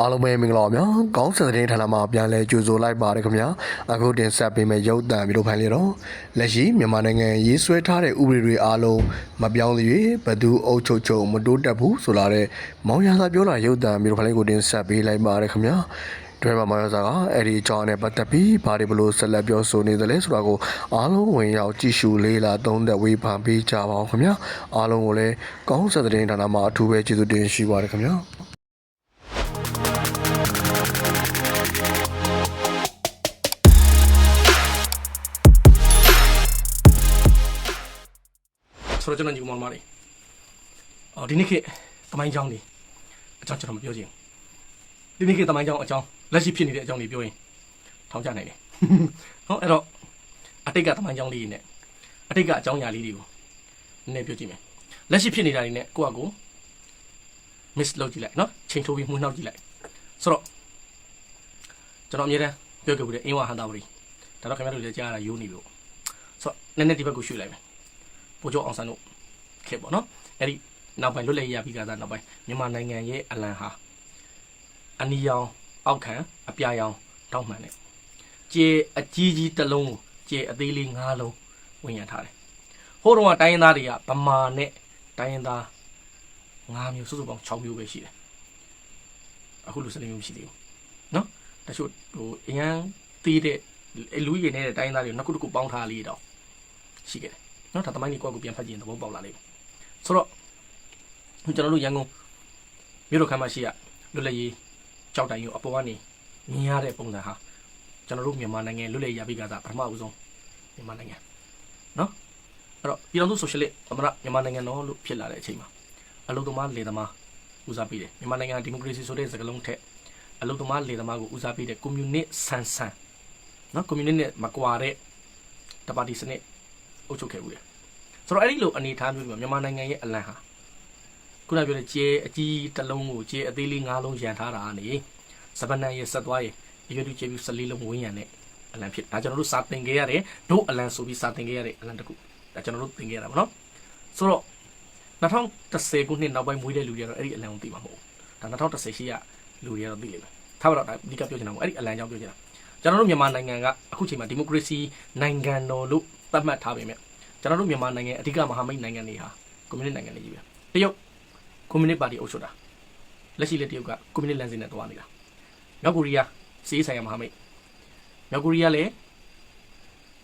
အားလုံးပဲမင်္ဂလာပါဗျာကောင်းစင်တဲ့ဌာနမှာပြန်လဲကြိုဆိုလိုက်ပါတယ်ခင်ဗျာအခုတင်ဆက်ပေးမယ့်ရုပ်သံမျိုးတို့ဖိုင်လေတော့လက်ရှိမြန်မာနိုင်ငံရေးဆွဲထားတဲ့ဥပဒေတွေအားလုံးမပြောင်းသေး၍ဘသူအုပ်ချုပ်ချုပ်မတိုးတက်ဘူးဆိုလာတဲ့မောင်ရသာပြောလာရုပ်သံမျိုးတို့ဖိုင်လေးကိုတင်ဆက်ပေးလိုက်ပါတယ်ခင်ဗျာတွဲမှာမောင်ရသာကအဲ့ဒီအကြောင်းနဲ့ပတ်သက်ပြီးဘာတွေဘလို့ဆက်လက်ပြောဆိုနေသလဲဆိုတာကိုအားလုံးဝင်ရောက်ကြည့်ရှုလေးလာသုံးသက်ဝေဖန်ပေးကြပါအောင်ခင်ဗျာအားလုံးကိုလည်းကောင်းစင်တဲ့ဌာနမှာအထူးပဲကျေးဇူးတင်ရှိပါတယ်ခင်ဗျာ ဆိုတော့ကျွန်တော်ညီကောင်မောင်မလေးအော်ဒီနေ့ခေတ်တမိုင်းချောင်းနေအကြောင်းကျွန်တော်မပြောချင်ဘူးဒီနေ့ခေတ်တမိုင်းချောင်းအကြောင်းလက်ရှိဖြစ်နေတဲ့အကြောင်းတွေပြောရင်ထောင်ချနိုင်တယ်ဟောအဲ့တော့အတိတ်ကတမိုင်းချောင်းလေးတွေနဲ့အတိတ်ကအကြောင်းအရာလေးတွေကိုနည်းနည်းပြောကြည့်မယ်လက်ရှိဖြစ်နေတာတွေနဲ့ကိုယ့်အကို miss လုပ်ကြည့်လိုက်နော်ချိန်ထိုးပြီးမှုနှောက်ကြည့်လိုက်ဆိုတော့ကျွန်တော်အမြဲတမ်းပြောခဲ့ဘူးတဲ့အင်းဝဟန်တာဝရီဒါတော့ခင်ဗျားတို့လည်းကြားရတာယိုးနေပြီပေါ့ဆိုတော့နည်းနည်းဒီဘက်ကိုရွှေ့လိုက်မယ် ပိုကျော်အောင်ဆန်းတို့ခဲ့ပေါ့နော်အဲ့ဒီနောက်ပိုင်းလွတ်လပ်ရေးရပြီးကစားနောက်ပိုင်းမြန်မာနိုင်ငံရဲ့အလံဟာအနီရောင်အောက်ခံအပြာရောင်တောက်မှန်တယ်ကျေအကြီးကြီးတစ်လုံးကိုကျေအသေးလေး၅လုံးဝင်ရထားတယ်ဟိုတော့ကတိုင်းရင်းသားတွေကဗမာနဲ့တိုင်းရင်းသား၅မျိုးစုစုပေါင်း6မျိုးပဲရှိတယ်အခုလူစနေမျိုးမရှိသေးဘူးနော်တချို့ဟိုအရန်သေးတဲ့လူကြီးနေတဲ့တိုင်းရင်းသားတွေနှစ်ခုတစ်ခုပေါင်းထားလေးတော့ရှိခဲ့တယ် နော်ဒါသမိုင်းကြီးကိုယ့်ကိုပြန်ဖတ်ကြည့်ရင်သဘောပေါက်လာလိမ့်မယ်ဆိုတော့ခုကျွန်တော်တို့ရန်ကုန်မြို့တော်ခမ်းမရှိရလွတ်လပ်ရေးကြောက်တိုင်ကိုအပေါ်ကနေမြင်ရတဲ့ပုံစံဟာကျွန်တော်တို့မြန်မာနိုင်ငံလွတ်လပ်ရေးရပြီးကစားပထမဦးဆုံးမြန်မာနိုင်ငံနော်အဲ့တော့ပြည်တော်စုဆိုရှယ်လစ်အမရမြန်မာနိုင်ငံတော်လို့ဖြစ်လာတဲ့အချိန်မှာအလုသမားလေသမားဦးစားပေးတယ်မြန်မာနိုင်ငံဒီမိုကရေစီဆိုတဲ့စကားလုံးထက်အလုသမားလေသမားကိုဦးစားပေးတဲ့ကွန်မြူနစ်ဆန်ဆန်နော်ကွန်မြူနစ်နဲ့မကွာတဲ့တပါတီစနစ် အုပ်ချုပ်ခဲ့ဘူးလေဆိုတော့အဲ့ဒီလိုအနေအထားမျိုးတွေမှာမြန်မာနိုင်ငံရဲ့အလံဟာခုနပြောတဲ့ကျဲအကြီးတစ်လုံးကိုကျဲအသေးလေး၅လုံးရန်ထားတာကနေစပနန်ရဲ့ဆက်သွားရဲ့အရွယ်တူကျဲပြီး14လုံးဝင်းရံတဲ့အလံဖြစ်ဒါကျွန်တော်တို့စာသင်ခဲ့ရတယ်ဒုအလံဆိုပြီးစာသင်ခဲ့ရတဲ့အလံတစ်ခုဒါကျွန်တော်တို့သင်ခဲ့ရတာပေါ့နော်ဆိုတော့2010ခုနှစ်နောက်ပိုင်းမွေးတဲ့လူတွေကတော့အဲ့ဒီအလံကိုသိမှာမဟုတ်ဘူးဒါ2010ရှိရလူတွေကတော့သိလိမ့်မယ်ထားပါတော့ဒါအဓိကပြောချင်တာပေါ့အဲ့ဒီအလံကြောင့်ပြောချင်တာကျွန်တော်တို့မြန်မာနိုင်ငံကအခုချိန်မှာဒီမိုကရေစီနိုင်ငံတော်လို့ သတ်မှတ်ထားပေမဲ့ကျွန်တော်တို့မြန်မာနိုင်ငံအဓိကမဟာမိတ်နိုင်ငံတွေဟာကွန်မြူနစ်နိုင်ငံတွေကြီးပဲတရုတ်ကွန်မြူနစ်ပါတီအုပ်ချုပ်တာလက်ရှိလက်တရုတ်ကကွန်မြူနစ်လမ်းစဉ်နဲ့တွားနေတာမြောက်ကိုရီးယားစီးရေးဆိုင်ရာမဟာမိတ်မြောက်ကိုရီးယားလည်း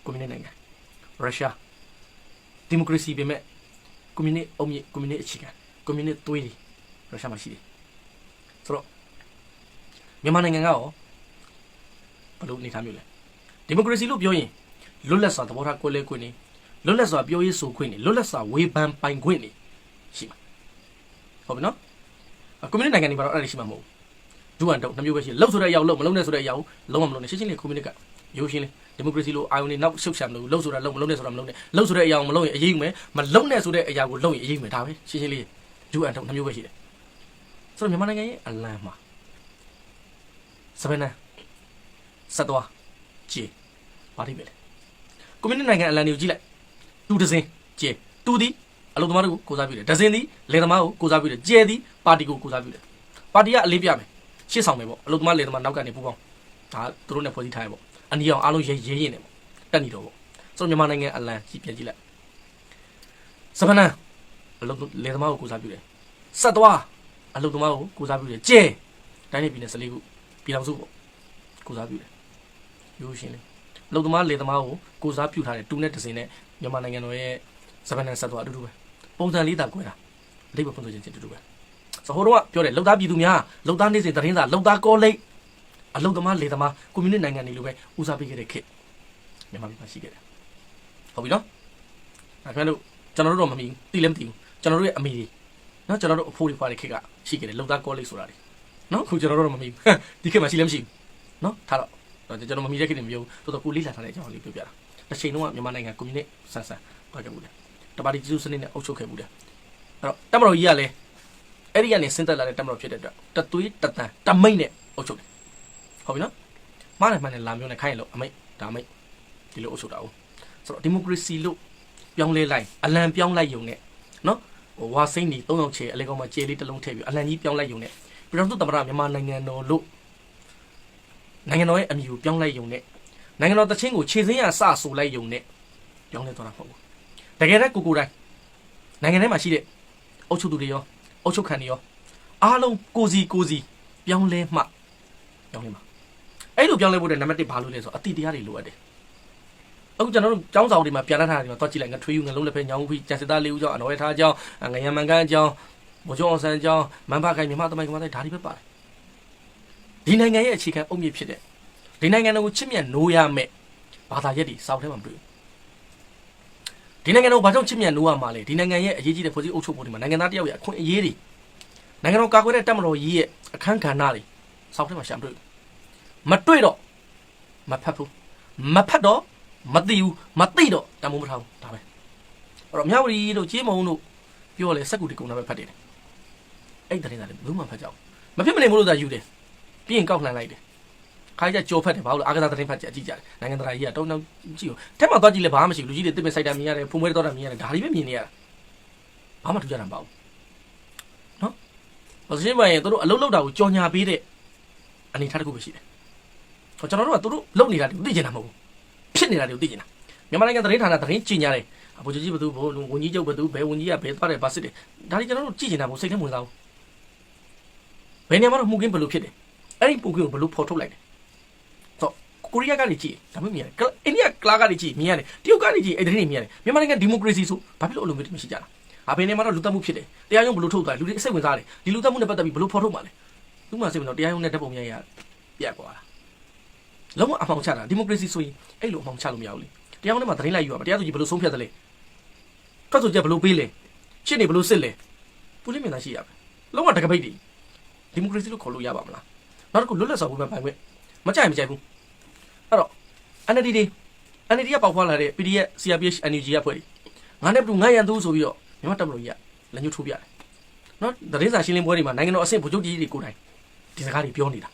ကွန်မြူနစ်နိုင်ငံရုရှားဒီမိုကရေစီပေမဲ့ကွန်မြူနစ်အုံမြင့်ကွန်မြူနစ်အခြေခံကွန်မြူနစ်သွေးတွေရုရှားမှာရှိတယ်ဆိုတော့မြန်မာနိုင်ငံကရောဘယ်လိုအနေထားမျိုးလဲဒီမိုကရေစီလို့ပြောရင် လွတ်လပ်စွာသဘောထားကိုယ်လဲကိုယ်နေလွတ်လပ်စွာပြောရေးဆိုခွင့်နေလွတ်လပ်စွာဝေဖန်ပိုင်ခွင့်နေရှိမှာဟုတ်ပြီနော်ကွန်မြူနစ်နိုင်ငံတွေမှာတော့အဲ့ဒါရှိမှာမဟုတ်ဘူးဒူအန်တုံနှမျိုးပဲရှိတယ်လှုပ်ဆိုတဲ့အရာကိုလှုပ်မလှုပ်နဲ့ဆိုတဲ့အရာကိုလုံးဝမလုပ်နဲ့ရှင်းရှင်းလေးကွန်မြူနစ်ကရိုးရှင်းလေးဒီမိုကရေစီလိုအာယုန်တွေနောက်ရှုပ်ရှာမလို့လှုပ်ဆိုတာလှုပ်မလှုပ်နဲ့ဆိုတာမလှုပ်နဲ့လှုပ်ဆိုတဲ့အရာကိုမလှုပ်ရင်အရေးယူမယ်မလှုပ်နဲ့ဆိုတဲ့အရာကိုလှုပ်ရင်အရေးယူမယ်ဒါပဲရှင်းရှင်းလေးဒူအန်တုံနှမျိုးပဲရှိတယ်ဆိုတော့မြန်မာနိုင်ငံရဲ့အလံမှာစပယ်နန်ဆက်သွားကြည်ပါလိမ့်မယ် ကွန်မြူနစ်နိုင်ငံအလံတွေကိုကြည့်လိုက်တူဒဇင်ကျဲတူသည်အလုံသမားတို့ကိုကိုစားပြုတယ်ဒဇင်သည်လယ်သမားကိုကိုစားပြုတယ်ကျဲသည်ပါတီကိုကိုစားပြုတယ်ပါတီကအလေးပြမယ်ရှေ့ဆောင်မယ်ပေါ့အလုံသမားလယ်သမားနောက်ကနေပူပေါင်းဒါသူတို့နဲ့ဖွဲ့စည်းထားရပေါ့အနီအောင်အားလုံးရဲရဲရင်နေပေါ့တက်နေတော့ပေါ့ဆိုတော့မြန်မာနိုင်ငံအလံကြည့်ပြန်ကြည့်လိုက်စပနန်အလုံလယ်သမားကိုကိုစားပြုတယ်ဆက်သွားအလုံသမားကိုကိုစားပြုတယ်ကျဲတိုင်းနေပြည်နယ်14ခုပြည်တော်စုပေါ့ကိုစားပြုတယ်ရိုးရှင်းလေး လုံသမားလေသမားကိုကိုစားပြုထားတဲ့တူနဲ့တစင်နဲ့မြန်မာနိုင်ငံတော်ရဲ့စပန်နန်ဆက်သွားအတူတူပဲပုံစံလေးတာကွဲတာအလေးပဲဖွင့်ဆိုခြင်းချင်းအတူတူပဲဆိုဟိုတော့ကပြောတယ်လုံသားပြည်သူများလုံသားနေစဉ်သတင်းစာလုံသားကောလိပ်အလုံသမားလေသမားကွန်မြူနစ်နိုင်ငံတွေလိုပဲဦးစားပေးခဲ့တဲ့ခေတ်မြန်မာပြည်မှာရှိခဲ့တယ်ဟုတ်ပြီနော်အဲခင်ဗျားတို့ကျွန်တော်တို့တော့မမီဘူးသိလည်းမသိဘူးကျွန်တော်တို့ရဲ့အမေတွေနော်ကျွန်တော်တို့အဖိုးတွေဖွားတဲ့ခေတ်ကရှိခဲ့တယ်လုံသားကောလိပ်ဆိုတာတွေနော်အခုကျွန်တော်တို့တော့မမီဘူးဒီခေတ်မှာရှိလည်းမရှိဘူးနော်ထားတော့တော့ ကျွန်တော်မမီတဲ့ခေတ်တွေမပြောဘူးတော်တော်ကိုလေးလာထားတဲ့အကြောင်းလေးပြောပြတာတစ်ချိန်လုံးကမြန်မာနိုင်ငံကွန်မြူနစ်ဆန်ဆန်သွားခဲ့မှုတယ်တပါတီကျေးဇူးစနစ်နဲ့အုပ်ချုပ်ခဲ့မှုတယ်အဲ့တော့တမတော်ကြီးကလည်းအဲ့ဒီကနေဆင်းသက်လာတဲ့တမတော်ဖြစ်တဲ့အတွက်တသွေးတတန်တမိတ်နဲ့အုပ်ချုပ်တယ်ဟုတ်ပြီနော်မားတယ်မှန်တယ်လာမျိုးနဲ့ခိုင်းရလို့အမိတ်ဒါအမိတ်ဒီလိုအုပ်ချုပ်တာ哦ဆိုတော့ဒီမိုကရေစီလို့ပြောင်းလဲလိုက်အလံပြောင်းလိုက်ယုံနဲ့နော်ဟိုဝါစိမ့်နေ၃ယောက်ချေအလေကောင်မှာကျေလေးတစ်လုံးထည့်ပြီးအလံကြီးပြောင်းလိုက်ယုံနဲ့ပြည်တော်စုသမ္မတမြန်မာနိုင်ငံတော်လို့ နိုင်ငံတော်ရဲ့အမည်ကိုပြောင်းလိုက်ယုံနဲ့နိုင်ငံတော်တချင်းကိုခြေစင်းရစဆိုလိုက်ယုံနဲ့ပြောင်းလဲသွားတာမဟုတ်ဘူးတကယ်တမ်းကိုကိုယ်တိုင်နိုင်ငံထဲမှာရှိတဲ့အုပ်ချုပ်သူတွေရောအုပ်ချုပ်ခံတွေရောအားလုံးကိုစီကိုစီပြောင်းလဲမှပြောင်းလဲမှာအဲ့လိုပြောင်းလဲဖို့တဲ့နံပါတ်1ဘာလို့လဲဆိုတော့အတိတရားတွေလိုအပ်တယ်အခုကျွန်တော်တို့ចောင်းဆောင်တွေမှာပြန်လာထားတာတွေမှာတွားကြည့်လိုက်ငါထွေးယူငလုံးလက်ဖက်ညောင်းပြီးကျန်စစ်သားလေးဦးကြောင့်အနော်ရထားအကြောင်းငရံမန်ကန်းအကြောင်းဘိုးကျော်အောင်ဆန်းအကြောင်းမန်ဖခိုင်မြမသမိုင်းကမတိုင်းဒါတွေပဲပါတယ် ဒီနိုင်ငံရဲ့အခြေခံအုတ်မြစ်ဖြစ်တဲ့ဒီနိုင်ငံကိုချစ်မြတ်နိုးရမယ်ဘာသာရက်တွေစောက်ထဲမှာမတွေ့ဘူးဒီနိုင်ငံကိုဘာကြောင့်ချစ်မြတ်နိုးရမှာလဲဒီနိုင်ငံရဲ့အရေးကြီးတဲ့ဖွဲ့စည်းအုပ်ချုပ်ပုံတွေမှာနိုင်ငံသားတယောက်ရဲ့အခွင့်အရေးတွေနိုင်ငံတော်ကာကွယ်တဲ့တပ်မတော်ကြီးရဲ့အခမ်းကဏ္ဍတွေစောက်ထဲမှာရှာမတွေ့ဘူးမတွေ့တော့မဖတ်ဘူးမဖတ်တော့မသိဘူးမသိတော့တမိုးမထားဘူးဒါပဲအဲ့တော့မြဝတီတို့ကြေးမုံတို့ပြောလဲစက်ကူတီကုံတာပဲဖတ်တယ်အဲ့တရင်ကလည်းဘယ်သူမှဖတ်ကြအောင်မဖြစ်မနေမလို့သာယူတယ် ပြီးရင်ကောက်လှန်လိုက်တယ်ခါကြကြော်ဖတ်တယ်ဘာလို့အာကစားတရင်ဖတ်ကြအကြည့်ကြတယ်နိုင်ငံသားကြီးကတုံးတုံးကြည့်ဦးထက်မှသွားကြည့်လဲဘာမှမရှိဘူးလူကြီးတွေတစ်ပင်စိုက်တာမြင်ရတယ်ဖုံမွေးတော့တာမြင်ရတယ်ဒါတွေပဲမြင်နေရတာဘာမှထူးကြတာမပေါ့နော်ဘာလို့ရှင်းပါရင်တို့အလုံးလောက်တာကိုကြော်ညာပေးတဲ့အနေထားတစ်ခုပဲရှိတယ်ဟောကျွန်တော်တို့ကတို့လုံနေတာတွေသိကျင်တာမဟုတ်ဘူးဖြစ်နေတာတွေကိုသိကျင်တာမြန်မာနိုင်ငံသတင်းဌာနသတင်းကြင်ညာတယ်အဘူကြီးဘသူဘဝန်ကြီးချုပ်ဘသူဘယ်ဝန်ကြီးကဘယ်သွားတယ်ဘာစစ်တယ်ဒါတွေကျွန်တော်တို့ကြည့်ကျင်တာမဟုတ်စိတ်ထဲဝင်စားဘူးဘယ်နေရာမှာတော့မှုကင်းဘယ်လိုဖြစ်တယ် အဲ့ဒီပုံကင်းကိုဘယ်လိုဖော်ထုတ်လိုက်တယ်ဆိုကိုရီးယားကနေကြည့်ဒါမှမမြင်ရတယ်အိန္ဒိယကလာကနေကြည့်မြင်ရတယ်တရုတ်ကနေကြည့်အဲ့ဒီနေမြင်ရတယ်မြန်မာနိုင်ငံဒီမိုကရေစီဆိုဘာဖြစ်လို့အလိုမျိုးမရှိကြတာအဘယ်နေမှာတော့လူတက်မှုဖြစ်တယ်တရားရုံးဘယ်လိုထုတ်သွားလူတွေစိတ်ဝင်စားတယ်ဒီလူတက်မှုနဲ့ပတ်သက်ပြီးဘယ်လိုဖော်ထုတ်မှာလဲသူမှစိတ်ဝင်တော့တရားရုံးနဲ့တပ်ပုံများရပြက်သွားတာလုံးဝအမှောင်ချတာဒီမိုကရေစီဆိုရင်အဲ့လိုအမှောင်ချလို့မရဘူးလေတရားရုံးထဲမှာသတင်းလိုက်ယူရမှာတရားသူကြီးဘယ်လိုဆုံးဖြတ်တယ်လဲထွက်ဆိုချက်ဘယ်လိုပေးလဲရှင်းနေဘယ်လိုစစ်လဲပူလိမင်သားရှိရမယ်လုံးဝတကပိတ်ဒီဒီမိုကရေစီလို့ခေါ်လို့ရပါမလား နောက်တစ်ခုလွတ်လပ်စွာဝေဖန်ပိုင်ခွင့်မကြိုက်မကြိုက်ဘူးအဲ့တော့ NLD တွေ NLD ကပေါက်ဖွာလာတဲ့ PDF CRPH NUG ကဖွဲ့တယ်ငါနဲ့ဘူးငါရန်သူဆိုပြီးတော့မြန်မာတပ်မတော်ကြီးကလက်ညှိုးထိုးပြတယ်နော်သတင်းစာရှင်းလင်းပွဲတွေမှာနိုင်ငံတော်အဆင့်ဗိုလ်ချုပ်ကြီးတွေကိုယ်တိုင်ဒီစကားတွေပြောနေတာ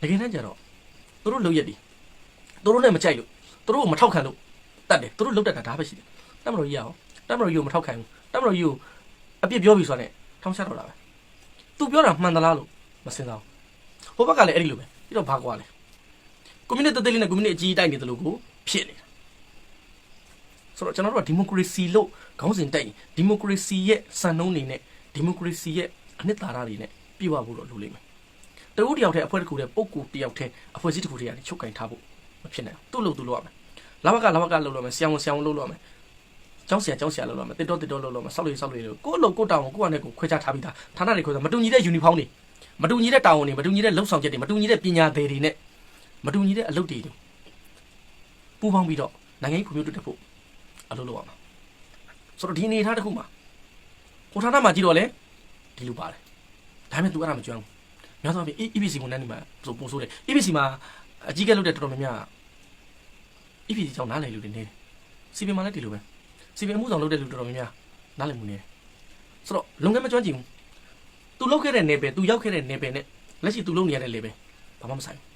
တကယ်တမ်းကျတော့သူတို့လုံရက်ဒီသူတို့နဲ့မကြိုက်လို့သူတို့ကိုမထောက်ခံလို့တတ်တယ်သူတို့လုံတတ်တာဒါပဲရှိတယ်တပ်မတော်ကြီးကရောတပ်မတော်ကြီးကိုမထောက်ခံဘူးတပ်မတော်ကြီးကိုအပြစ်ပြောပြီးဆိုတော့ ਨੇ ထောင်ချတော့တာပဲ သူပြောတာမှန်သလားလို့မစင်စားဘူးဟိုဘက်ကလည်းအဲ့ဒီလိုပဲပြီးတော့ဘာကွာလဲကွန်မြူနတီတေးလေးနဲ့ကွန်မြူနတီအကြီးတိုက်နေတယ်လို့ကိုဖြစ်နေတာဆိုတော့ကျွန်တော်တို့ကဒီမိုကရေစီလို့ခေါင်းစဉ်တိုက်ရင်ဒီမိုကရေစီရဲ့စံနှုန်းတွေနဲ့ဒီမိုကရေစီရဲ့အနှစ်သာရတွေနဲ့ပြည့်ဝဖို့တော့လိုလိမ့်မယ်တဦးတယောက်တည်းအဖွဲ့တစ်ခုတည်းပုံကူတယောက်တည်းအဖွဲ့အစည်းတစ်ခုတည်းကနေချုပ်ကင်ထားဖို့မဖြစ်နိုင်ဘူးသူ့လို့သူ့လို့ရမယ်လာဘကလာဘကလှုပ်လို့ရမယ်ဆရာဝန်ဆရာဝန်လှုပ်လို့ရမယ် ကျောင်းဆရာကျောင်းဆရာလှုပ်လို့ရမယ်တစ်တော့တစ်တော့လှုပ်လို့ရမယ်ဆောက်လို့ဆောက်လို့လို့ကိုယ့်လုံကိုယ့်တောင်ကိုကိုယ့်အနေကိုခွဲခြားထားပြီးသားဌာနတွေခွဲခြားမတူညီတဲ့ယူနီဖောင်းတွေမတူညီတဲ့တာဝန်တွေမတူညီတဲ့လုံဆောင်ချက်တွေမတူညီတဲ့ပညာသည်တွေနဲ့မတူညီတဲ့အလုပ်တွေပူးပေါင်းပြီးတော့နိုင်ငံရေးဖွံ့ဖြိုးတိုးတက်ဖို့အလုပ်လုပ်ရမှာဆိုတော့ဒီအနေအထားတစ်ခုမှာဟိုဌာနမှာကြည့်တော့လေဒီလိုပါတယ်ဒါပေမဲ့ तू အဲ့ဒါမကြွမ်းဘူးများသောအားဖြင့် EPC ကိုနန်းနေမှာဆိုပို့ဆိုးတယ် EPC မှာအကြီးကဲလုပ်တဲ့တော်တော်များများ EPC ကြောင့်နားလည်လူတွေနေတယ်စီပင်မှာလည်းဒီလိုပဲ စီပင်မှုဆောင်လုပ်တဲ့လူတော်တော်များများနားလည်မှုနေတယ်ဆိုတော့လုပ်ငန်းမကျွမ်းကျင်ဘူး तू လုပ်ခဲ့တဲ့နယ်ပယ် तू ရောက်ခဲ့တဲ့နယ်ပယ်နဲ့လက်ရှိ तू လုပ်နေရတဲ့ level ဘာမှမဆိုင်ဘူး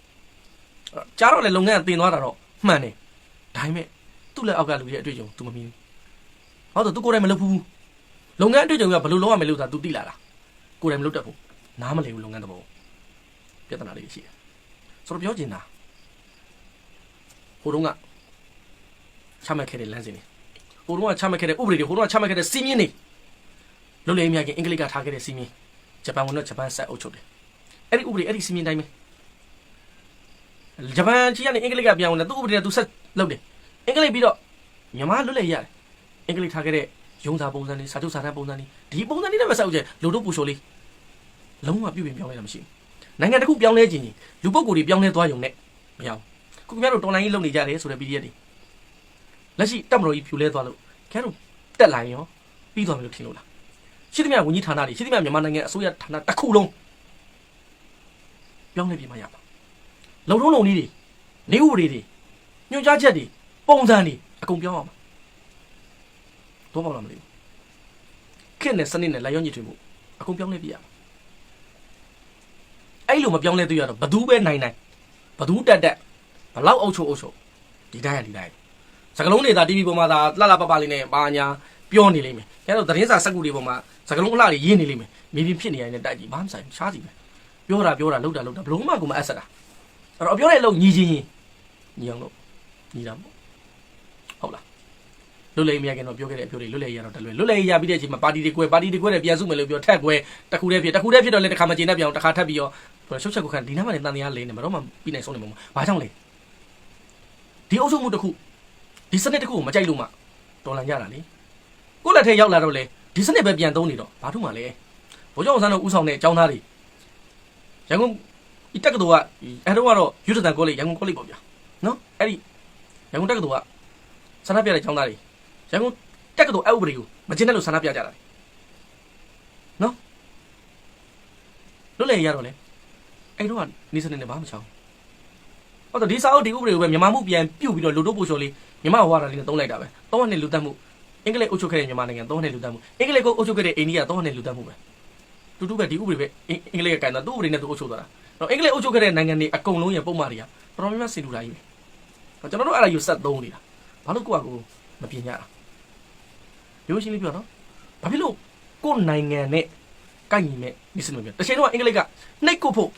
အဲ့တော့ကြားတော့လေလုပ်ငန်းကတင်သွားတာတော့မှန်တယ်ဒါပေမဲ့သူ့လက်အောက်ကလူရဲ့အတွေ့အကြုံ तू မမြင်ဘူးဟုတ်တော့ तू ကိုယ်တိုင်မလုပ်ဘူးလုပ်ငန်းအတွေ့အကြုံကဘယ်လိုလုပ်ရမလဲလို့သာ तू သိလာတာကိုယ်တိုင်မလုပ်တတ်ဘူးနားမလည်ဘူးလုပ်ငန်းသဘောပြဿနာလေးရှိတယ်ဆိုတော့ပြောချင်တာဟိုတုန်းကချမှတ်ခဲ့တဲ့လမ်းစဉ်တွေ ဟိုတုန်းကချမှတ်ခဲ့တဲ့ဥပဒေတွေဟိုတုန်းကချမှတ်ခဲ့တဲ့စီမင်းတွေလုံးလေအများကြီးအင်္ဂလိပ်ကထားခဲ့တဲ့စီမင်းဂျပန်ကတော့ဂျပန်ဆက်အုပ်ချုပ်တယ်အဲ့ဒီဥပဒေအဲ့ဒီစီမင်းတိုင်းပဲဂျပန်ကြီးကနေအင်္ဂလိပ်ကပြောင်းလာသူ့ဥပဒေကသူဆက်လုပ်တယ်အင်္ဂလိပ်ပြီးတော့မြန်မာလွတ်လပ်ရတယ်အင်္ဂလိပ်ထားခဲ့တဲ့ရုံးစာပုံစံတွေစာချုပ်စာတမ်းပုံစံတွေဒီပုံစံတွေနဲ့ပဲဆက်အုပ်ချက်လူတို့ပူရှိုလေးလုံးဝပြုပြင်ပြောင်းလဲတာမရှိဘူးနိုင်ငံတစ်ခုပြောင်းလဲခြင်းချင်းလူပုဂ္ဂိုလ်တွေပြောင်းလဲသွားရုံနဲ့မရဘူးခုခင်ဗျားတို့တော်လိုင်းကြီးလုပ်နေကြတယ်ဆိုတဲ့ PDF တွေ လက်ရှိတက်မတော်ကြီးဖြူလဲသွားလို့ခင်ဗျားတို့တက်လာရင်ရောပြီးသွားပြီလို့ထင်လို့လားရှိသမျှဝန်ကြီးဌာနတွေရှိသမျှမြန်မာနိုင်ငံအစိုးရဌာနတစ်ခုလုံးပြောင်းလဲပြင်မှရမှာလုံထုံးလုံနည်းတွေနေဥပဒေတွေညွှန်ကြားချက်တွေပုံစံတွေအကုန်ပြောင်းအောင်ပါတော့ပေါ့လားမသိဘူးခက်နဲ့စနစ်နဲ့လာရောညစ်ထွေးမှုအကုန်ပြောင်းလဲပြရမှာအဲ့လိုမပြောင်းလဲတွေ့ရတော့ဘသူပဲနိုင်နိုင်ဘသူတက်တက်ဘလောက်အုပ်ချုပ်အုပ်ချုပ်ဒီတိုင်းရဒီတိုင်း စကလုံးတွေသာ TV ပေါ်မှာသာလှလှပပလေးနဲ့ပါညာပြောနေလိမ့်မယ်။ကျတော့သတင်းစာစက်ကူတွေပေါ်မှာစစကလုံးအလှတွေရင်းနေလိမ့်မယ်မြေပြင်ဖြစ်နေရင်လည်းတိုက်ကြည့်ဘာမှမဆိုင်ဘူးရှားစီပဲပြောတာပြောတာလုပ်တာလုပ်တာဘလုံးမှကိုမအပ်ဆက်တာအဲ့တော့ပြောတဲ့အလုပ်ညီချင်းရင်ညီအောင်လို့ညီတာပေါ့ဟုတ်လားလွတ်လပ်ရေးမရခင်တော့ပြောခဲ့တဲ့အပြောတွေလွတ်လပ်ရေးရတော့တလွယ်လွတ်လပ်ရေးရပြီးတဲ့အချိန်မှာပါတီတွေကွဲပါတီတွေကွဲတယ်ပြန်စုမယ်လို့ပြောထက်ကွဲတစ်ခုတည်းဖြစ်တစ်ခုတည်းဖြစ်တော့လည်းတစ်ခါမှကျင်းတတ်ပြအောင်တစ်ခါထပ်ပြီးတော့ရှုပ်ချက်ကိုခံဒီနားမှာလည်းတန်တရားလေးနေမှာတော့မှပြီးနိုင်ဆုံးနေမှာဘာကြောင့်လဲဒီအုပ်ချုပ်မှုတစ်ခု ဒီစနစ်တစ်ခုကိုမကြိုက်လို့မှတော်လန်ကြတာလေကိုယ့်လက်ထဲရောက်လာတော့လေဒီစနစ်ပဲပြန်သုံးနေတော့ဘာထူးမှလဲဘိုးကျောင်းဆန်းတို့ဥဆောင်တဲ့အကြောင်းသားတွေရန်ကုန်ဒီတက္ကသိုလ်ကအဲတော့ကတော့ယူဒတန်ကောလိပ်ရန်ကုန်ကောလိပ်ပေါ့ဗျာနော်အဲ့ဒီရန်ကုန်တက္ကသိုလ်ကဆန္ဒပြတဲ့ကျောင်းသားတွေရန်ကုန်တက္ကသိုလ်အဥပဒေကိုမကျင့်တဲ့လို့ဆန္ဒပြကြတာလေနော်လွတ်လည်ရတော့လေအဲ့တော့ကနေစနစ်နဲ့ဘာမှမချောင်းဟုတ်တော့ဒီစာအုပ်ဒီဥပဒေကိုပဲမြန်မာမှုပြန်ပြုတ်ပြီးတော့လူတို့ပို့ချော်လေး မြန်မာဝါဒလေးနဲ့သုံးလိုက်တာပဲသုံးနှစ်လူတက်မှုအင်္ဂလိပ်အုပ်ချုပ်ခဲ့တဲ့မြန်မာနိုင်ငံသုံးနှစ်လူတက်မှုအင်္ဂလိပ်ကိုအုပ်ချုပ်ခဲ့တဲ့အိန္ဒိယသုံးနှစ်လူတက်မှုပဲတူတူပဲဒီဥပဒေပဲအင်အင်္ဂလိပ်ကကန်တာသူ့ဥပဒေနဲ့သူအုပ်ချုပ်သွားတာတော့အင်္ဂလိပ်အုပ်ချုပ်ခဲ့တဲ့နိုင်ငံတွေအကုန်လုံးရဲ့ပုံမှန်တွေကတော်တော်များများစင်တူတာကြီးပဲကျွန်တော်တို့အဲ့ဒါယူဆက်သုံးနေတာဘာလို့ကိုယ့်အကူမပြင်ကြတာရိုးရှင်းလေးပြောနော်ဘာဖြစ်လို့ကိုယ့်နိုင်ငံနဲ့ကိုက်ညီမဲ့ဒီစနစ်မျိုးတစ်ချိန်တော့အင်္ဂလိပ်ကနှိတ်ကုတ်ဖို့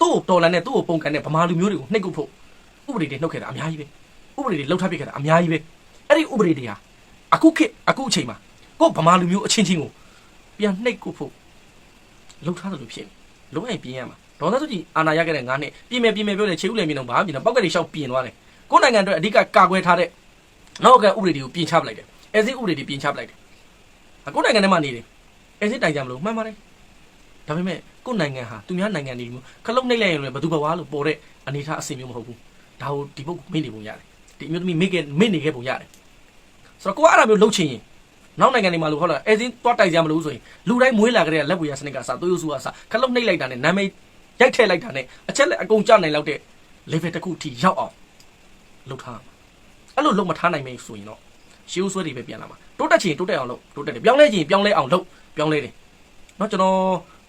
သူ့ကိုတော်လန်နဲ့သူ့ကိုပုံကန်တဲ့ဗမာလူမျိုးတွေကိုနှိတ်ကုတ်ဖို့ဥပဒေတွေနှုတ်ခဲ့တာအများကြီးပဲ ဥပဒေတွေလှုပ်ထပ်ပြခဲ့တာအများကြီးပဲအဲ့ဒီဥပဒေတွေဟာအခုခေတ်အခုအချိန်မှာကိုယ့်ဗမာလူမျိုးအချင်းချင်းကိုပြန်နှိတ်ကုတ်ဖို့လှုပ်ထားတယ်လို့ဖြစ်နေလုံးဝပြင်ရမှာဒေါ်သားစုကြည်အာနာရခဲ့တဲ့ငါးနှစ်ပြင်မယ်ပြင်မယ်ပြောတယ်ခြေဥလည်းမြင်တော့ဘာမှပြင်တော့ပောက်ကလေးရှောက်ပြင်သွားတယ်ကိုယ့်နိုင်ငံအတွက်အဓိကကာကွယ်ထားတဲ့နောက်ကဥပဒေတွေကိုပြင်ချပလိုက်တယ်အဲစစ်ဥပဒေတွေပြင်ချပလိုက်တယ်အခုနိုင်ငံထဲမှာနေတယ်အဲစစ်တိုင်ကြမလို့မှန်ပါတယ်ဒါပေမဲ့ကိုယ့်နိုင်ငံဟာသူများနိုင်ငံတွေမျိုးခလုတ်နှိမ့်လိုက်ရင်လည်းဘယ်သူဘဝလို့ပေါ်တဲ့အနေထားအဆင်မျိုးမဟုတ်ဘူးဒါကိုဒီပုတ်မိနေပုံရတယ် ဒီအမျိုးသမီးမိခဲ့မိနေခဲ့ပုံရတယ်ဆိုတော့ကိုကအဲ့ဒါမျိုးလှုပ်ချင်ရင်နောက်နိုင်ငံတွေမှာလို့ဟုတ်လားအဲစင်းတွားတိုက်ကြမလို့ဆိုရင်လူတိုင်းမွေးလာကြတဲ့လက်ပွေရစနစ်ကစသွေးစုကစခလုတ်နှိမ့်လိုက်တာနဲ့နာမည်ရိုက်ထည့်လိုက်တာနဲ့အချက်လက်အကုန်ကြနိုင်လောက်တဲ့ level တစ်ခုထိရောက်အောင်လုပ်ထားမှာအဲ့လိုလုပ်မထားနိုင်မယ်ဆိုရင်တော့ရှေးဦးဆွဲတွေပဲပြန်လာမှာတိုးတက်ချင်တိုးတက်အောင်လုပ်တိုးတက်တယ်ပြောင်းလဲချင်ပြောင်းလဲအောင်လုပ်ပြောင်းလဲတယ်เนาะကျွန်တော်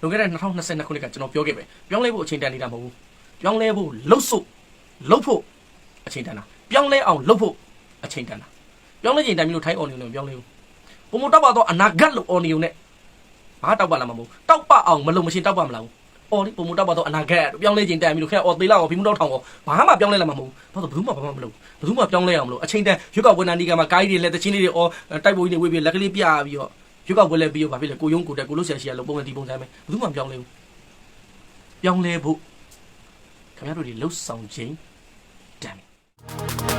လွန်ခဲ့တဲ့2022ခုနှစ်ကကျွန်တော်ပြောခဲ့ပဲပြောင်းလဲဖို့အချိန်တန်နေတာမဟုတ်ဘူးပြောင်းလဲဖို့လှုပ်စို့လှုပ်ဖို့အချိန်တန်တာ ပြောင်းလဲအောင်လှုပ်ဖို့အချိန်တန်တာပြောင်းလဲချင်တိုင်ပြီးလို့ထိုင်းအောင်နေလို့ပြောင်းလဲဘူးပုံမတောက်ပါတော့အနာဂတ်လို့အော်နေုံနဲ့ဘာတောက်ပါလာမှာမဟုတ်တောက်ပအောင်မလုံမရှင်တောက်ပါမလားဘူးအော်ဒီပုံမတောက်ပါတော့အနာဂတ်ပြောင်းလဲချင်တိုင်ပြီးလို့ခဲအော်သေးလောက်အော်ဘီမတောက်ထောင်အော်ဘာမှပြောင်းလဲလာမှာမဟုတ်ဘူးဘာလို့ဘယ်သူမှဘာမှမလုပ်ဘယ်သူမှပြောင်းလဲအောင်မလို့အချိန်တန်ရွက်ကောက်ဝန်ထမ်းဒီကမှာကိုင်းတွေလက်တချင်းလေးတွေအော်တိုက်ပုံကြီးတွေဝေးပြီးလက်ကလေးပြပြီးတော့ရွက်ကောက်ပွဲလဲပြီးတော့ဘာဖြစ်လဲကိုယုံကိုတက်ကိုလို့ဆရာရှိရလို့ပုံမှန်ဒီပုံစံပဲဘယ်သူမှပြောင်းလဲဘူးပြောင်းလဲဖို့ခင်ဗျားတို့ဒီလှုပ်ဆောင်ခြင်းတမ်း Thank you